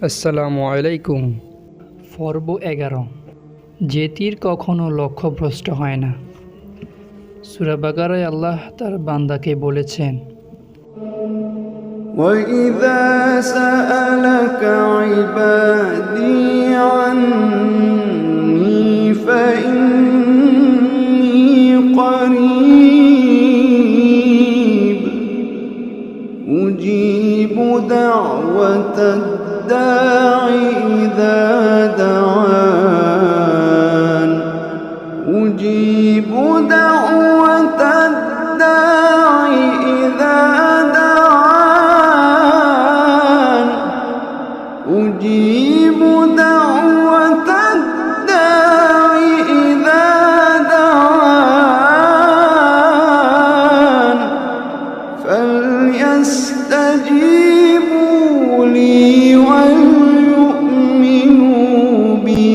আসসালামু আলাইকুম পর্ব এগারো যে তীর কখনো লক্ষ্যভ্রষ্ট হয় না সুরাবাগারায় আল্লাহ তার বান্দাকে বলেছেন وإذا سألك عبادي عني فإني قريب أجيب دعوة الداع فليستجيبوا لي وليؤمنوا بي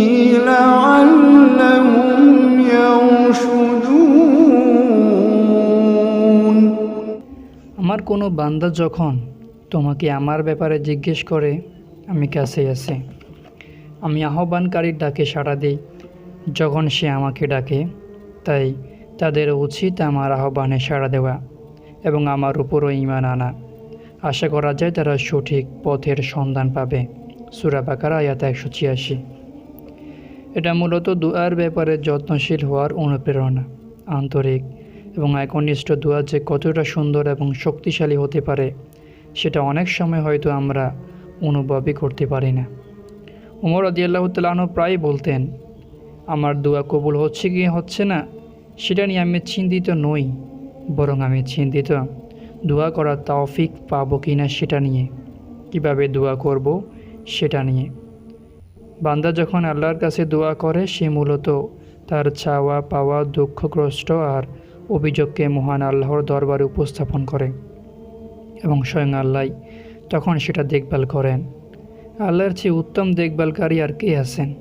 لعلهم يرشدون আমার কোনো বান্দা যখন তোমাকে আমার ব্যাপারে জিজ্ঞেস করে আমি কাছে আছি আমি আহ্বানকারীর ডাকে সাড়া দিই যখন সে আমাকে ডাকে তাই তাদের উচিত আমার আহ্বানে সাড়া দেওয়া এবং আমার উপরও ইমান আনা। আশা করা যায় তারা সঠিক পথের সন্ধান পাবে। সুরা বাকার, আয়াত একশো ছিয়াশি। এটা মূলত দুয়ার ব্যাপারে যত্নশীল হওয়ার অনুপ্রেরণা, আন্তরিক এবং একনিষ্ঠ দুয়া যে কতটা সুন্দর এবং শক্তিশালী হতে পারে, সেটা অনেক সময় হয়তো আমরা অনুভবই করতে পারি না। উমর আদিয়াল্লাহ তালন প্রায় বলতেন, আমার দোয়া কবুল হচ্ছে কি হচ্ছে না, সেটা নিয়ে আমি চিন্তিত নই। বরং আমি চিন্তিত। দোয়া করার তাওফিক পাবো কি না সেটা নিয়ে। কীভাবে দোয়া করব সেটা নিয়ে। বান্দা যখন আল্লাহর কাছে দোয়া করে, সে মূলত তার চাওয়া পাওয়া, দুঃখগ্রস্ত আর অভিযোগকে মহান আল্লাহর দরবারে উপস্থাপন করে এবং স্বয়ং আল্লাহ তখন সেটা দেখভাল করেন। আল্লাহর চেয়ে উত্তম দেখভালকারী আর কে আছেন?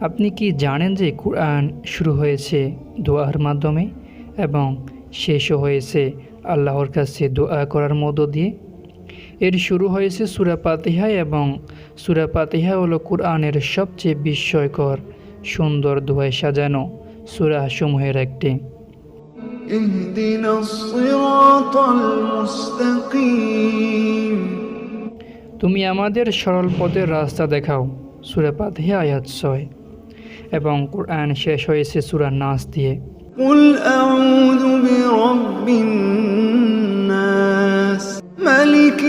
আপনি কি জানেন যে কোরআন শুরু হয়েছে দোয়ার মাধ্যমে এবং শেষও হয়েছে। আল্লাহর কাছে দোয়া করার মধ্য দিয়ে এর শুরু হয়েছে সুরা পাতিহা এবং সুরা পাতিহা হলো কোরআনের সবচেয়ে বিস্ময়কর সুন্দর দোয়ায় সাজানো সুরা সমূহের একটি। তুমি আমাদের সরল পথের রাস্তা দেখাও সুরা পাতিহা আয়াত ছয়। এবং কোরআন শেষ হয়েছে সুরা নাচ দিয়ে। قل أعوذ برب الناس ملك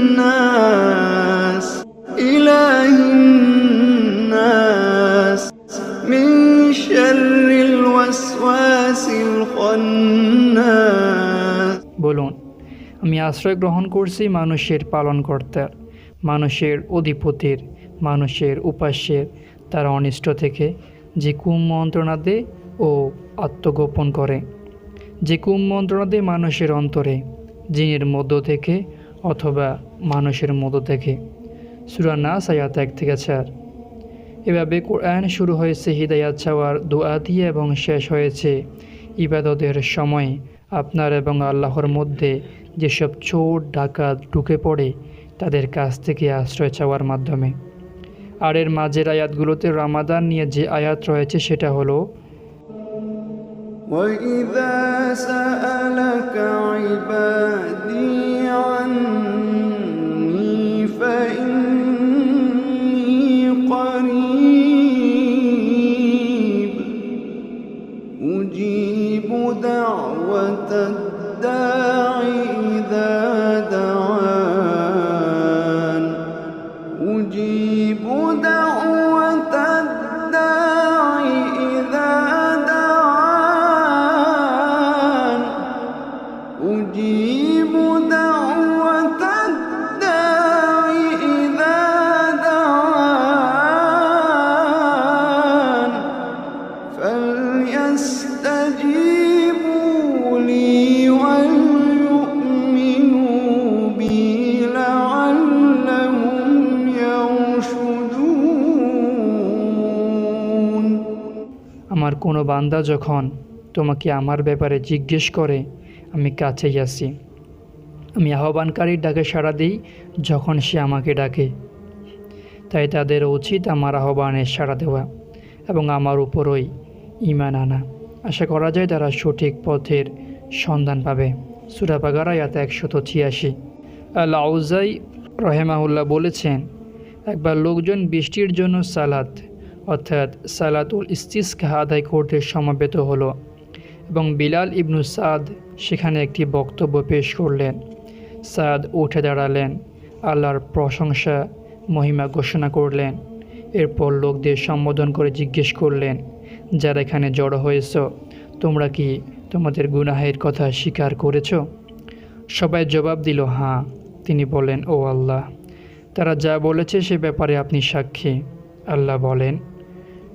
الناس إله الناس من شر الوسواس الخناس বলুন আমি আশ্রয় গ্রহণ করছি মানুষের পালনকর্তার মানুষের অধিপতির মানুষের উপাস্যের তার অনিষ্ট থেকে যে কুমন্ত্রণা দেয় ও আত্মগোপন করে, যে কুমন্ত্রণা দেয় মানুষের অন্তরে, জিনের মধ্য থেকে অথবা মানুষের মধ্য থেকে। সুরা নাস আয়াত এক থেকে চার। এভাবে কোরআন শুরু হয়েছে হৃদয়াত চাওয়ার দোয়া দিয়ে এবং শেষ হয়েছে ইবাদতের সময়। আপনার এবং আল্লাহর মধ্যে যেসব চোর, ডাকাত ঢুকে পড়ে, তাদের কাছ থেকে আশ্রয় চাওয়ার মাধ্যমে। আর এর মাঝের আয়াতগুলোতে রামাদান নিয়ে যে আয়াত রয়েছে সেটা হলো وإذا سألك عبادي عني বান্দা যখন তোমাকে আমার ব্যাপারে জিজ্ঞেস করে, আমি কাছেই আসি আমি আহ্বানকারীর ডাকে সাড়া দিই যখন সে আমাকে ডাকে। তাই তাদের উচিত আমার আহ্বানে সাড়া দেওয়া এবং আমার উপরই ইমান আনা। আশা করা যায় তারা সঠিক পথের সন্ধান পাবে। সুরাবাগারায়াত একশত ছিয়াশি। আল আউজাই রহেমাউল্লাহ বলেছেন, একবার লোকজন বৃষ্টির জন্য সালাত অর্থাৎ সালাতুল ইস্তিসকা আদায় করতে সমাবেত হলো এবং বিলাল ইবনু সাদ সেখানে একটি বক্তব্য পেশ করলেন। সাদ উঠে দাঁড়ালেন, আল্লাহর প্রশংসা, মহিমা ঘোষণা করলেন। এরপর লোকদের সম্বোধন করে জিজ্ঞেস করলেন, যারা এখানে জড়ো হয়েছ, তোমরা কি তোমাদের গুনাহের কথা স্বীকার করেছ? সবাই জবাব দিল হাঁ তিনি বলেন, ও আল্লাহ, তারা যা বলেছে সে ব্যাপারে আপনি সাক্ষী। আল্লাহ বলেন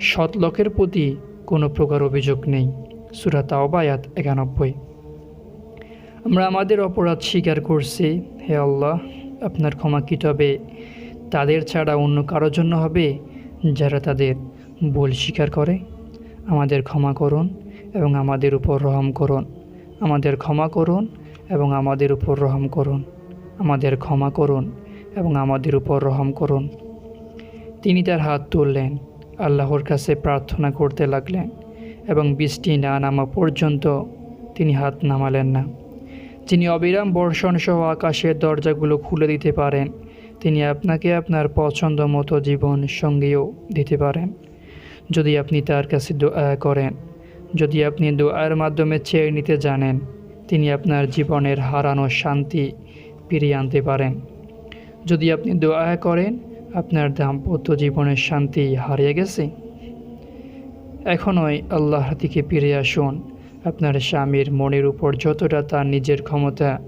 সৎ লোকের প্রতি কোনো প্রকার অভিযোগ নেই। সুরা তাওবায়াত একানব্বই। আমরা আমাদের অপরাধ স্বীকার করছি, হে আল্লাহ, আপনার ক্ষমা কি তবে তাদের ছাড়া অন্য কারোর জন্য হবে যারা তাদের ভুল স্বীকার করে? আমাদের ক্ষমা করুন এবং আমাদের উপর রহম করুন। আমাদের ক্ষমা করুন এবং আমাদের উপর রহম করুন। আমাদের ক্ষমা করুন এবং আমাদের উপর রহম করুন। তিনি তার হাত তুললেন। আল্লাহর কাছে প্রার্থনা করতে লাগলেন এবং বৃষ্টি না নামা পর্যন্ত তিনি হাত নামালেন না। যিনি অবিরাম বর্ষণ সহ আকাশের দরজাগুলো খুলে দিতে পারেন, তিনি আপনাকে আপনার পছন্দ মতো জীবন সঙ্গীও দিতে পারেন। যদি আপনি তার কাছে দোয়া করেন, যদি আপনি দোয়ার মাধ্যমে চেয়ে নিতে জানেন, তিনি আপনার জীবনের হারানো শান্তি ফিরিয়ে আনতে পারেন। যদি আপনি দোয়া করেন আপনার দাম্পত্য জীবনের শান্তি হারিয়ে গেছে? এখনই আল্লাহর দিকে ফিরে আসুন। আপনার স্বামীর মনের উপর যতটা তার নিজের ক্ষমতা,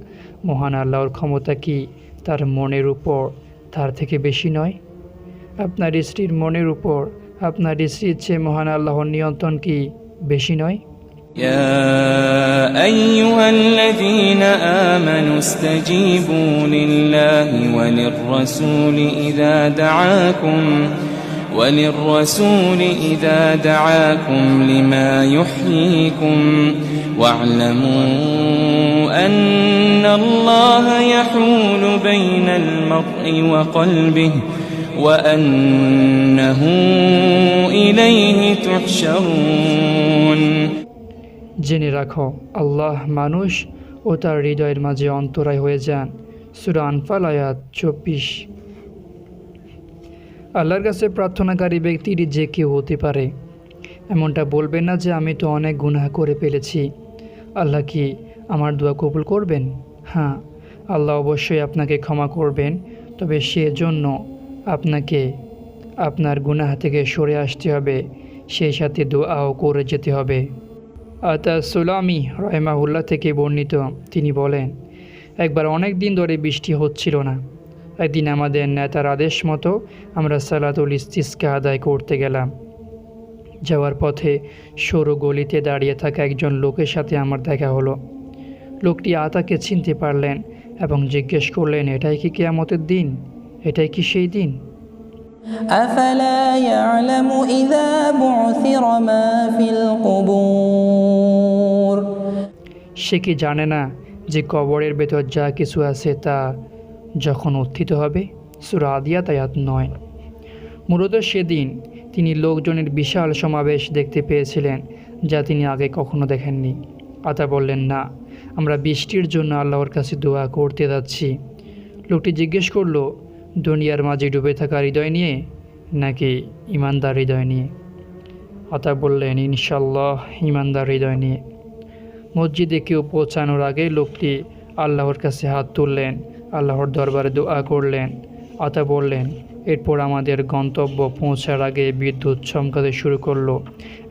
মহান আল্লাহর ক্ষমতা কি তার মনের উপর তার থেকে বেশি নয়? আপনার স্ত্রীর মনের উপর আপনার স্ত্রীর চেয়ে মহান আল্লাহর নিয়ন্ত্রণ কি বেশি নয়? يا أيها الذين آمنوا استجيبوا لله وللرسول إذا دعاكم وللرسول إذا دعاكم لما يحييكم واعلموا أن الله يحول بين المرء وقلبه وأنه إليه تحشرون জেনে রাখো, আল্লাহ মানুষ ও তার হৃদয়ের মাঝে অন্তরায় হয়ে যান। সুরা আনফাল, আয়াত চব্বিশ। আল্লাহর কাছে প্রার্থনাকারী ব্যক্তিটি যে কেউ হতে পারে। এমনটা বলবেন না যে, আমি তো অনেক গুনাহ করে ফেলেছি। আল্লাহ কি আমার দোয়া কবুল করবেন? হ্যাঁ আল্লাহ অবশ্যই আপনাকে ক্ষমা করবেন, তবে সেজন্য আপনাকে আপনার গুনাহ থেকে সরে আসতে হবে, সেই সাথে দোয়াও করে যেতে হবে। আতা সুলামি রহমাহুল্লাহ থেকে বর্ণিত তিনি বলেন একবার অনেক দিন ধরে বৃষ্টি হচ্ছিল না একদিন আমাদের নেতার আদেশ মতো আমরা সালাতুল ইস্তিসকে আদায় করতে গেলাম যাওয়ার পথে সরু গলিতে দাঁড়িয়ে থাকা একজন লোকের সাথে আমার দেখা হলো লোকটি আতাকে চিনতে পারলেন এবং জিজ্ঞেস করলেন এটাই কি কেয়ামতের দিন এটাই কি সেই দিন أفلا يعلم إذا بعثر ما في القبور সে কি জানে না যে কবরের ভেতর যা কিছু আছে তা যখন উত্থিত হবে? সুরা আদিয়াত, আয়াত নয়। মূলত সেদিন তিনি লোকজনের বিশাল সমাবেশ দেখতে পেয়েছিলেন, যা তিনি আগে কখনো দেখেননি। আতা বললেন, না, আমরা বৃষ্টির জন্য আল্লাহর কাছে দোয়া করতে যাচ্ছি। লোকটি জিজ্ঞেস করল, দুনিয়ার মাঝে ডুবে থাকা হৃদয় নিয়ে নাকি ইমানদার হৃদয় নিয়ে? আতা বললেন ইনশাল্লাহ ইমানদার হৃদয় নিয়ে। মসজিদে কেউ পৌঁছানোর আগে লোকটি আল্লাহর কাছে হাত তুললেন, আল্লাহর দরবারে দোয়া করলেন, আতা বললেন, এরপর আমাদের গন্তব্য পৌঁছার আগে বিদ্যুৎ চমকাতে শুরু করল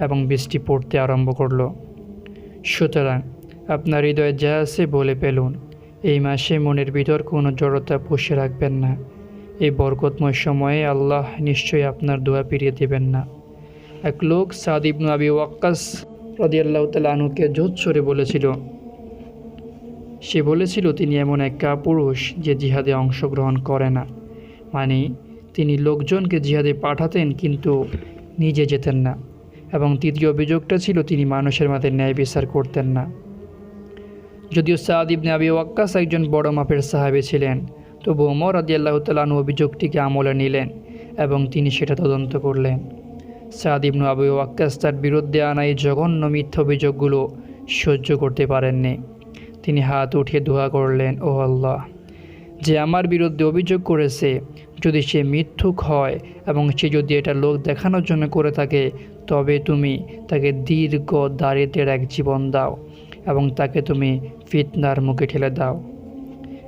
এবং বৃষ্টি পড়তে আরম্ভ করল। সুতরাং আপনার হৃদয়ে যা আছে বলে পেলুন এই মাসে মনের ভিতর কোনো জড়তা পুষে রাখবেন না। এই বরকতময় সময়ে আল্লাহ নিশ্চয়ই আপনার দোয়া ফিরিয়ে দেবেন না। এক লোক সাদ ইবনু আবি ওয়াক্কাস রদিয়াল্লাহ তালা আনুকে জোচ্ছরে বলেছিল, সে বলেছিল, তিনি এমন এক পুরুষ যে জিহাদে অংশগ্রহণ করে না। মানে তিনি লোকজনকে জিহাদে পাঠাতেন কিন্তু নিজে যেতেন না। এবং তৃতীয় অভিযোগটা ছিল, তিনি মানুষের মাঝে ন্যায় বিচার করতেন না। যদিও সাদ ইবনে আবি ওয়াক্কাস একজন বড় মাপের সাহাবী ছিলেন তবু ওমর আদিয়াল্লাহ তালানু অভিযোগটিকে আমলে নিলেন এবং তিনি সেটা তদন্ত করলেন। সাদ ইবনু আবু ওয়াক্কাস তার বিরুদ্ধে আনা এই জঘন্য মিথ্যা অভিযোগগুলো সহ্য করতে পারেননি। তিনি হাত উঠিয়ে দোয়া করলেন, ও আল্লাহ, যে আমার বিরুদ্ধে অভিযোগ করেছে, যদি সে মিথ্যুক হয় এবং সে যদি এটা লোক দেখানোর জন্য করে থাকে, তবে তুমি তাকে দীর্ঘ দারিদ্রের এক জীবন দাও এবং তাকে তুমি ফিতনার মুখে ঠেলে দাও।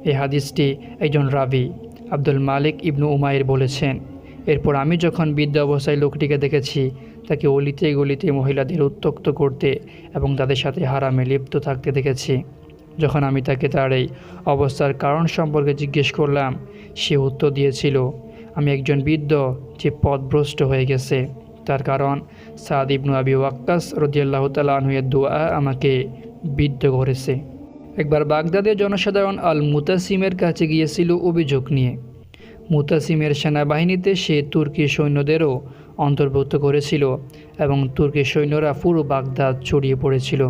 এই হাদিসটি একজন রাবি, আব্দুল মালিক ইবনু উমায়ের বলেছেন। এরপর আমি যখন বৃদ্ধ অবস্থায় লোকটিকে দেখেছি, তাকে অলিতে গলিতে মহিলাদের উত্তক্ত করতে এবং তাদের সাথে হারামে লিপ্ত থাকতে দেখেছি। যখন আমি তাকে তার এই অবস্থার কারণ সম্পর্কে জিজ্ঞেস করলাম, সে উত্তর দিয়েছিল, আমি একজন বৃদ্ধ যে পথভ্রষ্ট হয়ে গেছে। তার কারণ সাদ ইবনু আবি ওয়াক্কাস রদিয়াল্লাহ তালাহুয়ের দোয়া আমাকে বিদ্ধ করেছে। একবার বাগদাদের জনসাধারণ আল মুতাসিমের কাছে গিয়েছিল অভিযোগ নিয়ে। মুতাসিমের সেনাবাহিনীতে সে তুর্কি সৈন্যদেরও অন্তর্ভুক্ত করেছিল এবং তুর্কি সৈন্যরা পুরো বাগদাদ ছড়িয়ে পড়েছিল।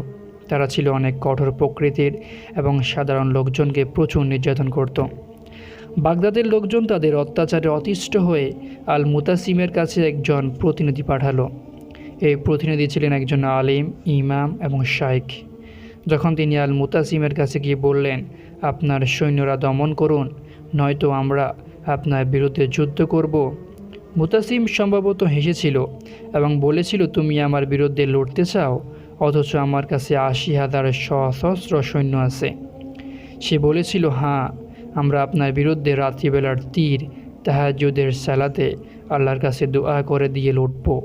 তারা ছিল অনেক কঠোর প্রকৃতির এবং সাধারণ লোকজনকে প্রচুর নির্যাতন করত। বাগদাদের লোকজন তাদের অত্যাচারে অতিষ্ঠ হয়ে আল মুতাসিমের কাছে একজন প্রতিনিধি পাঠালো। এই প্রতিনিধি ছিলেন একজন আলিম, ইমাম এবং শাইখ যখন তিনি আল মুতাসিমের কাছে গিয়ে বললেন, আপনার সৈন্যরা দমন করুন, নয়তো আমরা আপনার বিরুদ্ধে যুদ্ধ করব। মুতাসিম সম্ভবত হেসেছিল এবং বলেছিল, তুমি আমার বিরুদ্ধে লড়তে চাও, অথচ আমার কাছে আশি হাজার সশস্ত্র সৈন্য আছে। সে বলেছিল হ্যাঁ আমরা আপনার বিরুদ্ধে রাত্রিবেলার তীর তাহাজুদের সালাতে আল্লাহর কাছে দোয়া করে দিয়ে লড়ব।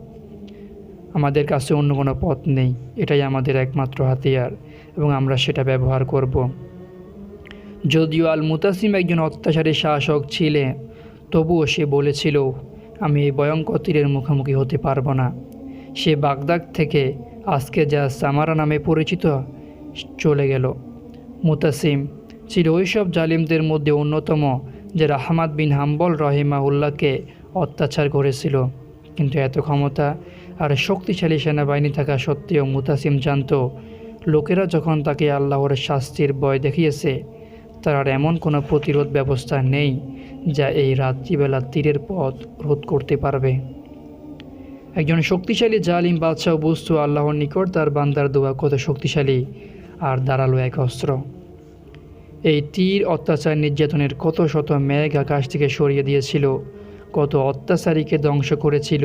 আমাদের কাছে অন্য কোনো পথ নেই, এটাই আমাদের একমাত্র হাতিয়ার এবং আমরা সেটা ব্যবহার করব। যদিও আল মুতাসিম একজন অত্যাচারী শাসক ছিলেন তবুও সে বলেছিল, আমি এই ভয়ঙ্কর তীরের মুখোমুখি হতে পারব না। সে বাগদাদ থেকে আজকে যা সামারা নামে পরিচিত চলে গেল। মুতাসিম ছিল ওইসব জালিমদের মধ্যে অন্যতম যে রাহমাদ বিন হাম্বল রহিমাউল্লাহকে অত্যাচার করেছিল। কিন্তু এত ক্ষমতা আর শক্তিশালী সেনাবাহিনী থাকা সত্ত্বেও মুতাসিম জানত, লোকেরা যখন তাকে আল্লাহর শাস্তির বয় দেখিয়েছে তার এমন কোনো প্রতিরোধ ব্যবস্থা নেই যা এই রাত্রিবেলা তীরের পথ রোধ করতে পারবে। একজন শক্তিশালী জালিম বাদশাহ বুঝতো আল্লাহর নিকট তার বান্দার দোয়া কত শক্তিশালী আর দাঁড়াল এক অস্ত্র। এই তীর অত্যাচার নির্যাতনের কত শত মেঘ আকাশ থেকে সরিয়ে দিয়েছিল, কত অত্যাচারীকে ধ্বংস করেছিল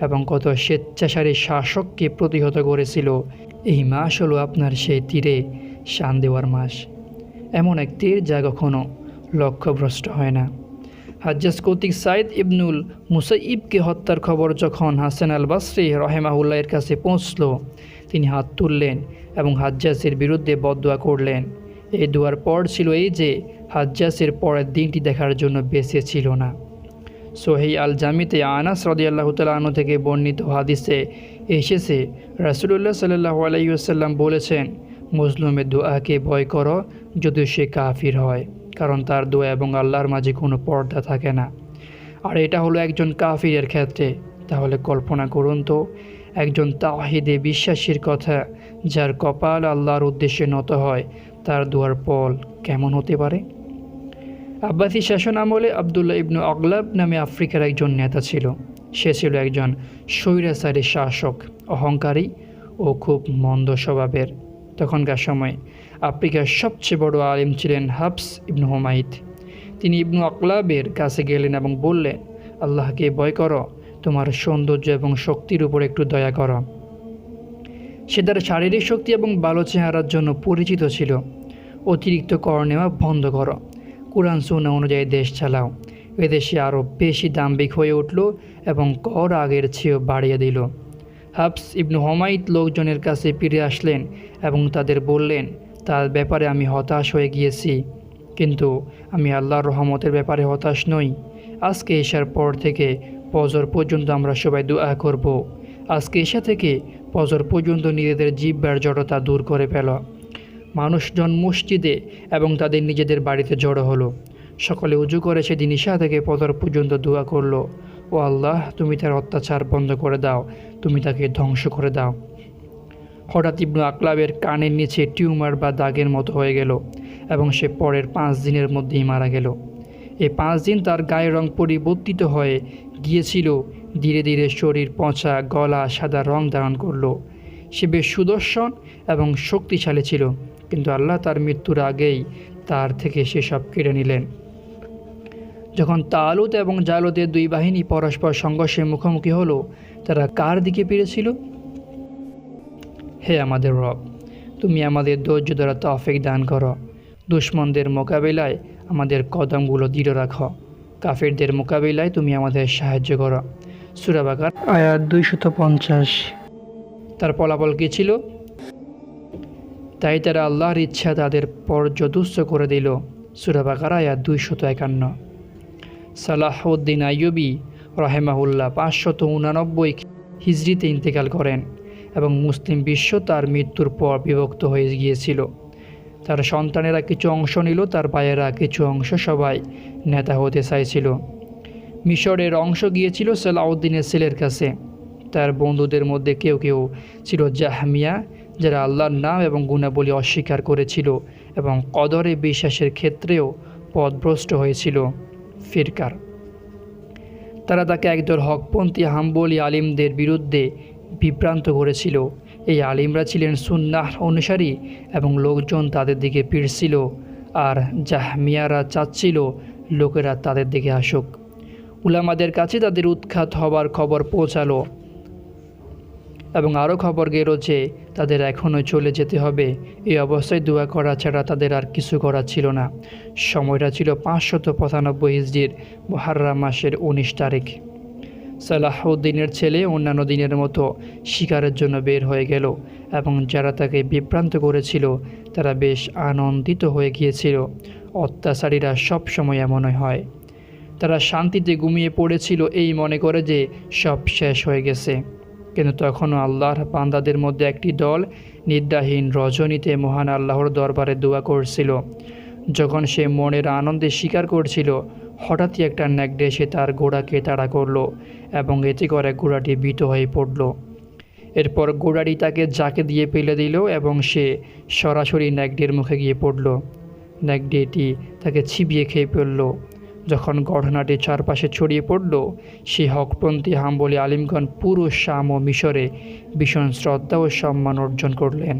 এবং কত স্বেচ্ছাচারী শাসককে প্রতিহত করেছিল, এই মাস হলো আপনার সেই তীরে শান দেওয়ার মাস। এমন এক তীর যা কখনো লক্ষ্যভ্রষ্ট হয় না। হাজ্জাজ কৌতিক সাইদ ইবনুল মুসাইবকে হত্যার খবর যখন হাসান আল বাসরি রহেমাহুল্লাহের কাছে পৌঁছল, তিনি হাত তুললেন এবং হাজ্জাসের বিরুদ্ধে বদোয়া করলেন। এই দোয়ার পর ছিল এই যে হাজ্জাসের পরের দিনটি দেখার জন্য বেঁচে ছিল না। সোহেই আল জামিতে আনাস রদিয়াল্লাহ তালু থেকে বর্ণিত হাদিসে এসেছে, রাসুলুল্লাহ সাল্লাহ আলাইসাল্লাম বলেছেন মুসলিমের দোয়াকে ভয় করো, যদিও সে কাফির হয়, কারণ তার দোয়া এবং আল্লাহর মাঝে কোনো পর্দা থাকে না। আর এটা হলো একজন কাফিরের ক্ষেত্রে। তাহলে কল্পনা করুন তো, একজন তাহিদে বিশ্বাসীর কথা, যার কপাল আল্লাহর উদ্দেশ্যে নত হয়, তার দোয়ার পল কেমন হতে পারে? আব্বাসী শাসন আমলে আবদুল্লাহ ইবনু আগলাব নামে আফ্রিকার একজন নেতা ছিল। সে ছিল একজন স্বৈরাচারী শাসক, অহংকারী ও খুব মন্দ স্বভাবের। তখনকার সময় আফ্রিকার সবচেয়ে বড় আলিম ছিলেন হাফস ইবনু হুমাইদ তিনি ইবনু আকলাবের কাছে গেলেন এবং বললেন, আল্লাহকে ভয় করো, তোমার সৌন্দর্য এবং শক্তির উপর একটু দয়া করো। সে তার শারীরিক শক্তি এবং ভালো চেহারার জন্য পরিচিত ছিল। অতিরিক্ত কর নেওয়া বন্ধ করো। কোরআন সুন্না অনুযায়ী দেশ চালাও। এদেশে আরও বেশি দাম্বিক হয়ে উঠল এবং কর আগের চেয়েও বাড়িয়ে দিল। হাফস ইবনু হমাইদ লোকজনের কাছে ফিরে আসলেন এবং তাদের বললেন, তার ব্যাপারে আমি হতাশ হয়ে গিয়েছি, কিন্তু আমি আল্লাহর রহমতের ব্যাপারে হতাশ নই। আজকে এশার পর থেকে পজর পর্যন্ত আমরা সবাই দোয়া করব। আজকে এশা থেকে পজর পর্যন্ত নিজেদের জিব্বার জড়তা দূর করে ফেল। মানুষজন মসজিদে এবং তাদের নিজেদের বাড়িতে জড়ো হলো। সকলে উজু করে সেদিন ঈশা থেকে পদর পর্যন্ত দোয়া করল। ও আল্লাহ, তুমি তার অত্যাচার বন্ধ করে দাও, তুমি তাকে ধ্বংস করে দাও। হঠাৎ ইবনু আকলাবের কানের নিচে টিউমার বা দাগের মতো হয়ে গেল এবং সে পরের পাঁচ দিনের মধ্যেই মারা গেল। এই পাঁচ দিন তার গায়ের রং পরিবর্তিত হয়ে গিয়েছিল, ধীরে ধীরে শরীর পচা, গলা সাদা রং ধারণ করল। সে বেশ সুদর্শন এবং শক্তিশালী ছিল, কিন্তু আল্লাহ তার মৃত্যুর আগেই তার থেকে সেসব কেড়ে নিলেন। যখন তালুত এবং জালুতের দুই বাহিনী পরস্পর সংঘর্ষে মুখোমুখি হলো তারা কার দিকে পেরেছিল হে আমাদের রব তুমি আমাদের ধৈর্য দ্বারা তফিক দান করো। দুশ্মনদের মোকাবিলায় আমাদের কদমগুলো দৃঢ় রাখো। কাফেরদের মোকাবিলায় তুমি আমাদের সাহায্য করো। সুরাবাকার আয়াত দুইশত পঞ্চাশ। তার ফলাফল কী ছিল? তাই তারা আল্লাহর ইচ্ছা তাদের পর্যদুস্ত করে দিল। সুরাবাকার আয়াত দুইশত একান্ন। সালাহউদ্দিন আইয়ুবি রহেমাহুল্লাহ পাঁচশত উনানব্বই হিজরিতে ইন্তেকাল করেন এবং মুসলিম বিশ্ব তার মৃত্যুর পর বিভক্ত হয়ে গিয়েছিল। তার সন্তানেরা কিছু অংশ নিল, তার ভাইয়েরা কিছু অংশ সবাই নেতা হতে চাইছিল। মিশরের অংশ গিয়েছিল সালাউদ্দিনের ছেলের কাছে। তার বন্ধুদের মধ্যে কেউ কেউ ছিল জাহমিয়া, যারা আল্লাহর নাম এবং গুণাবলী অস্বীকার করেছিল এবং কদরে বিশ্বাসের ক্ষেত্রেও পদভ্রষ্ট হয়েছিল। ফিরকার। তারা তাকে একদল হকপন্থী হাম্বলি আলিমদের বিরুদ্ধে বিভ্রান্ত করেছিল। এই আলিমরা ছিলেন সুন্নাহ অনুসারী এবং লোকজন তাদের দিকে ফিরছিল আর জাহমিয়ারা চাচ্ছিল লোকেরা তাদের দিকে আসুক। উলামাদের কাছে তাদের উৎখাত হবার খবর পৌঁছালো। এবং আরও খবর গেল যে তাদের এখনও চলে যেতে হবে। এই অবস্থায় দোয়া করা ছাড়া তাদের আর কিছু করার ছিল না। সময়টা ছিল পাঁচশত পঁচানব্বই হিজড়ির মহাররা মাসের উনিশ তারিখ। সালাহউদ্দিনের ছেলে অন্যান্য দিনের মতো শিকারের জন্য বের হয়ে গেল এবং যারা তাকে বিভ্রান্ত করেছিল, তারা বেশ আনন্দিত হয়ে গিয়েছিল। অত্যাচারীরা সবসময় এমনই হয়। তারা শান্তিতে ঘুমিয়ে পড়েছিল এই মনে করে যে সব শেষ হয়ে গেছে। কিন্তু তখনও আল্লাহর বান্দাদের মধ্যে একটি দল নিদ্রাহীন, রজনীতে মহান আল্লাহর দরবারে দোয়া করছিল। যখন সে মনের আনন্দে স্বীকার করছিল, হঠাৎই একটা ন্যাকড়ে সে তার ঘোড়াকে তাড়া করল এবং এতে করে ঘোড়াটি ভীত হয়ে পড়ল। এরপর ঘোড়াটি তাকে জাকে দিয়ে ফেলে দিল এবং সে সরাসরি ন্যাকডির মুখে গিয়ে পড়ল। ন্যাকডিটি তাকে ছিবিয়ে খেয়ে ফেলল। যখন ঘটনাটি চারপাশে ছড়িয়ে পড়ল সেই হকপন্থী হাম্বলি আলিমগণ পুরো শাম ও মিশরে ভীষণ শ্রদ্ধা ও সম্মান অর্জন করলেন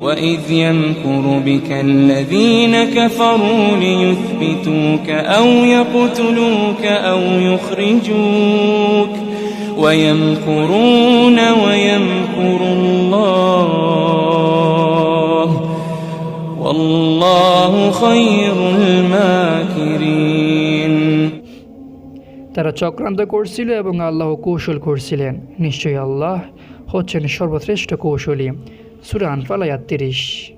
وإذ يمكر بك الذين كفروا ليثبتوك أو يقتلوك أو يخرجوك ويمكرون ويمكر الله তারা চক্রান্ত করছিল এবং আল্লাহ কৌশল করছিলেন। নিশ্চয়ই আল্লাহ হচ্ছেন সর্বশ্রেষ্ঠ কৌশলী। সুরান ফালায়াত তিরিশ।